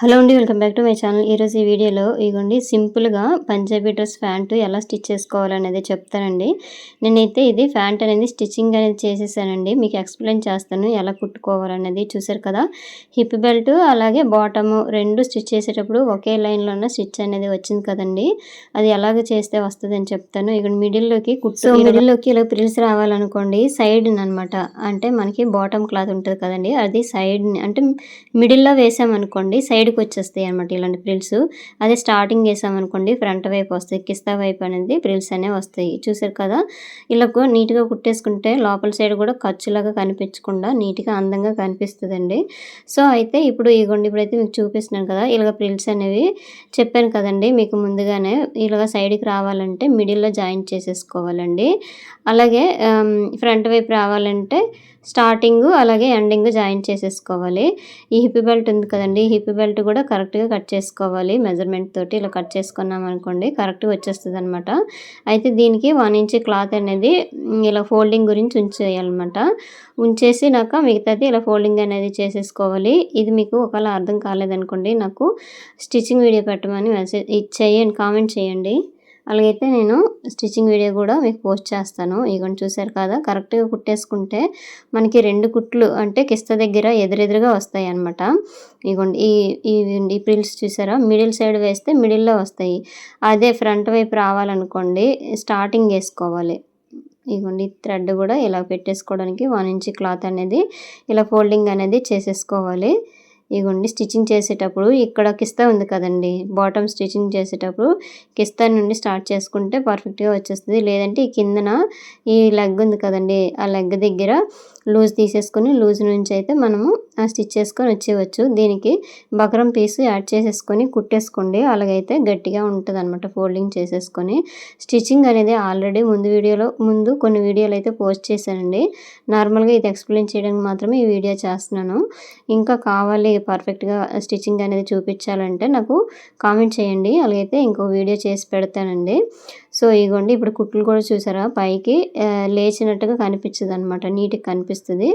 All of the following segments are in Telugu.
హలో అండి welcome back to my channel. ఈరోజు ఈ వీడియోలో ఇగోండి సింపుల్గా పంజాబీ డ్రెస్ ప్యాంటు ఎలా స్టిచ్ చేసుకోవాలనేది చెప్తానండి. నేనైతే ఇది ప్యాంట్ అనేది స్టిచ్చింగ్ అనేది చేసేసానండి. మీకు ఎక్స్ప్లెయిన్ చేస్తాను ఎలా కుట్టుకోవాలనేది. చూసారు కదా హిప్ బెల్ట్ అలాగే బాటము రెండు స్టిచ్ చేసేటప్పుడు ఒకే లైన్లోనే స్టిచ్ అనేది వచ్చింది కదండి. అది ఎలాగ చేస్తే వస్తుంది అని చెప్తాను. ఇక్కడ మిడిల్లోకి కుట్టు మిడిల్లోకి ఇలా ప్రిల్స్ రావాలనుకోండి సైడ్ అనమాట అంటే మనకి బాటమ్ క్లాత్ ఉంటుంది కదండి అది సైడ్ అంటే మిడిల్లో వేసామనుకోండి సైడ్ సైడ్కి వచ్చేస్తాయి అనమాట ఇలాంటి ప్రిల్స్. అదే స్టార్టింగ్ వేసామనుకోండి ఫ్రంట్ వైపు వస్తాయి కిస్తా వైపు అనేది ప్రిల్స్ అనేవి వస్తాయి. చూసారు కదా? ఇలా నీట్గా కుట్టేసుకుంటే లోపల సైడ్ కూడా ఖర్చులాగా కనిపించకుండా నీట్గా అందంగా కనిపిస్తుందండి. సో అయితే ఇప్పుడు ఇగోండి ఇప్పుడైతే మీకు చూపిస్తున్నాను కదా ఇలాగ ప్రిల్స్ అనేవి చెప్పాను కదండి మీకు ముందుగానే ఇలాగ సైడ్కి రావాలంటే మిడిల్లో జాయిన్ చేసేసుకోవాలండి. అలాగే ఫ్రంట్ వైపు రావాలంటే స్టార్టింగ్ అలాగే ఎండింగ్ జాయిన్ చేసేసుకోవాలి. ఈ హిప్ బెల్ట్ ఉంది కదండి హిప్ బెల్ట్ కూడా కరెక్ట్గా కట్ చేసుకోవాలి. మెజర్మెంట్ తోటి ఇలా కట్ చేసుకున్నాం అనుకోండి కరెక్ట్గా వచ్చేస్తుంది అనమాట అయితే దీనికి వన్ ఇంచ్ క్లాత్ అనేది ఇలా ఫోల్డింగ్ గురించి ఉంచేయాలన్నమాట. ఉంచేసి నాకు మిగతాది ఇలా ఫోల్డింగ్ అనేది చేసేసుకోవాలి. ఇది మీకు ఒకవేళ అర్థం కాలేదనుకోండి నాకు స్టిచ్చింగ్ వీడియో పెట్టమని మెసేజ్ చేయండి కామెంట్ చేయండి. అలాగైతే నేను స్టిచ్చింగ్ వీడియో కూడా మీకు పోస్ట్ చేస్తాను. ఇగోండి చూసారు కదా కరెక్ట్గా కుట్టేసుకుంటే మనకి రెండు కుట్లు అంటే కిస్త దగ్గర ఎదురెదురుగా వస్తాయి అనమాట ఇగోండి ఈ ఈ ప్రిల్స్ చూసారా? మిడిల్ సైడ్ వేస్తే మిడిల్లో వస్తాయి. అదే ఫ్రంట్ వైపు రావాలనుకోండి స్టార్టింగ్ వేసుకోవాలి. ఇగోండి థ్రెడ్ కూడా ఇలా పెట్టేసుకోవడానికి వన్ ఇంచ్ క్లాత్ అనేది ఇలా ఫోల్డింగ్ అనేది చేసేసుకోవాలి. ఇగోండి స్టిచ్చింగ్ చేసేటప్పుడు ఇక్కడ కిస్తా ఉంది కదండి. బాటమ్ స్టిచ్చింగ్ చేసేటప్పుడు కిస్తా నుండి స్టార్ట్ చేసుకుంటే పర్ఫెక్ట్గా వచ్చేస్తుంది. లేదంటే ఈ కిందన ఈ లెగ్ ఉంది కదండి ఆ లెగ్ దగ్గర లూజ్ తీసేసుకొని లూజ్ నుంచి అయితే మనము ఆ స్టిచ్ చేసుకొని వచ్చేవచ్చు దీనికి బకరం పీసు యాడ్ చేసేసుకొని కుట్టేసుకోండి. అలాగైతే గట్టిగా ఉంటుంది అనమాట ఫోల్డింగ్ చేసేసుకొని. స్టిచ్చింగ్ అనేది ఆల్రెడీ ముందు వీడియోలో ముందు కొన్ని వీడియోలు అయితే పోస్ట్ చేశానండి. నార్మల్గా ఇది ఎక్స్ప్లెయిన్ చేయడానికి మాత్రమే ఈ వీడియో చేస్తున్నాను. ఇంకా కావాలి పర్ఫెక్ట్గా స్టిచ్చింగ్ అనేది చూపించాలంటే నాకు కామెంట్ చేయండి. అలాగైతే ఇంకో వీడియో చేసి పెడతానండి. సో ఇగోండి ఇప్పుడు కుట్లు కూడా చూసారా? పైకి లేచినట్టుగా కనిపించదు అనమాట నీట్గా కనిపిస్తుంది.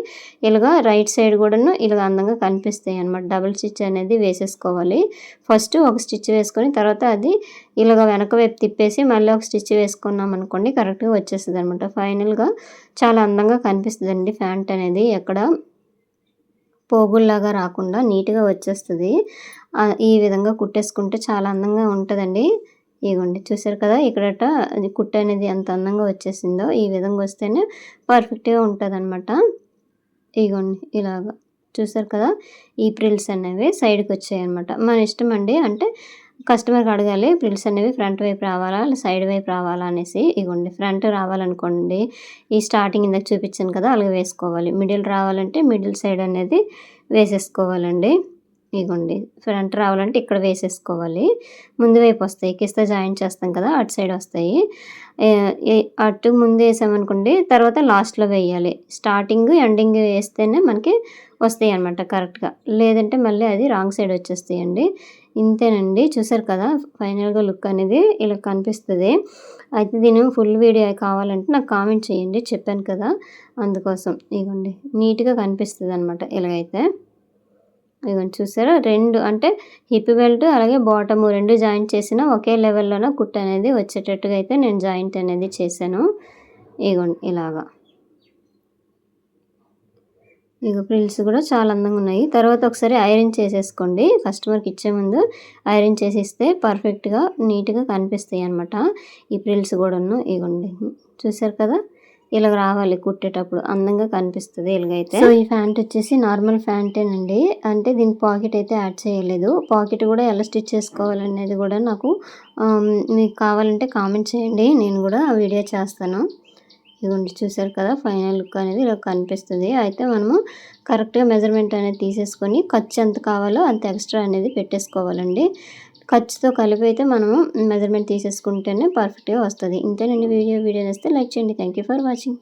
ఇలాగా రైట్ సైడ్ కూడాను ఇలాగ అందంగా కనిపిస్తాయి అనమాట డబుల్ స్టిచ్ అనేది వేసేసుకోవాలి. ఫస్ట్ ఒక స్టిచ్ వేసుకొని తర్వాత అది ఇలాగ వెనక వైపు తిప్పేసి మళ్ళీ ఒక స్టిచ్ వేసుకున్నాం అనుకోండి కరెక్ట్గా వచ్చేస్తుంది అనమాట ఫైనల్గా చాలా అందంగా కనిపిస్తుంది ఫ్యాంట్ అనేది. ఎక్కడ పోగుల్లాగా రాకుండా నీట్గా వచ్చేస్తుంది. ఈ విధంగా కుట్టేసుకుంటే చాలా అందంగా ఉంటుందండి. ఇగోండి చూసారు కదా ఇక్కడట కుట్ట అనేది ఎంత అందంగా వచ్చేసిందో. ఈ విధంగా వస్తేనే పర్ఫెక్ట్గా ఉంటుంది అనమాట ఇగోండి ఇలాగా. చూసారు కదా ఈ ప్రిల్స్ అనేవి సైడ్కి వచ్చాయి అనమాట మన ఇష్టం అండి అంటే కస్టమర్కి అడగాలి ప్రిల్స్ అనేవి ఫ్రంట్ వైపు రావాలా సైడ్ వైపు రావాలా? అనేసి ఇగోండి. ఫ్రంట్ రావాలనుకోండి ఈ స్టార్టింగ్ ఇందాక చూపించాను కదా అలాగే వేసుకోవాలి. మిడిల్ రావాలంటే మిడిల్ సైడ్ అనేది వేసేసుకోవాలండి. ఇగోండి. ఫ్రంట్ రావాలంటే ఇక్కడ వేసేసుకోవాలి. ముందు వైపు వస్తాయి. కిస్తా జాయిన్ చేస్తాం కదా అటు సైడ్ వస్తాయి. అటు ముందు వేసామనుకోండి తర్వాత లాస్ట్లో వేయాలి. స్టార్టింగ్ ఎండింగ్ వేస్తేనే మనకి వస్తాయి అనమాట కరెక్ట్గా. లేదంటే మళ్ళీ అది రాంగ్ సైడ్ వచ్చేస్తాయండి. ఇంతేనండి. చూసారు కదా ఫైనల్గా లుక్ అనేది ఇలా కనిపిస్తుంది. అయితే దీని ఫుల్ వీడియో కావాలంటే నాకు కామెంట్ చేయండి. చెప్పాను కదా అందుకోసం. ఇగోండి. నీట్గా కనిపిస్తుంది అనమాట ఇలాగైతే. ఇదిగోండి చూసారా? రెండు అంటే హిప్ బెల్ట్ అలాగే బాటము రెండు జాయింట్ చేసిన ఒకే లెవెల్లోన కుట్ అనేది వచ్చేటట్టుగా అయితే నేను జాయింట్ అనేది చేశాను. ఇగోండి ఇలాగా. ఇక ప్రిల్స్ కూడా చాలా అందంగా ఉన్నాయి. తర్వాత ఒకసారి ఐరన్ చేసేసుకోండి. కస్టమర్కి ఇచ్చే ముందు ఐరన్ చేసిస్తే పర్ఫెక్ట్గా నీట్గా కనిపిస్తాయి అనమాట ఈ ప్రిల్స్ కూడాను. ఇగోండి చూసారు కదా? ఇలా రావాలి కుట్టేటప్పుడు. అందంగా కనిపిస్తుంది ఇలాగైతే. సో ఈ ఫ్యాంట్ వచ్చేసి నార్మల్ ఫ్యాంటేనండి అంటే దీని పాకెట్ అయితే యాడ్ చేయలేదు. పాకెట్ కూడా ఎలా స్టిచ్ చేసుకోవాలనేది కూడా నాకు మీకు కావాలంటే కామెంట్ చేయండి. నేను కూడా వీడియో చేస్తాను. ఇదిగోండి చూసారు కదా? ఫైనల్ లుక్ అనేది ఇలా కనిపిస్తుంది. అయితే మనము కరెక్ట్గా మెజర్మెంట్ అనేది తీసేసుకొని ఖర్చు ఎంత కావాలో అంత ఎక్స్ట్రా అనేది పెట్టేసుకోవాలండి. ఖర్చుతో కలిపి అయితే మనము మెజర్మెంట్ తీసేసుకుంటేనే పర్ఫెక్ట్గా వస్తుంది. ఇంతేనండి వీడియో. వీడియో వేస్తే లైక్ చేయండి. Thank for watching.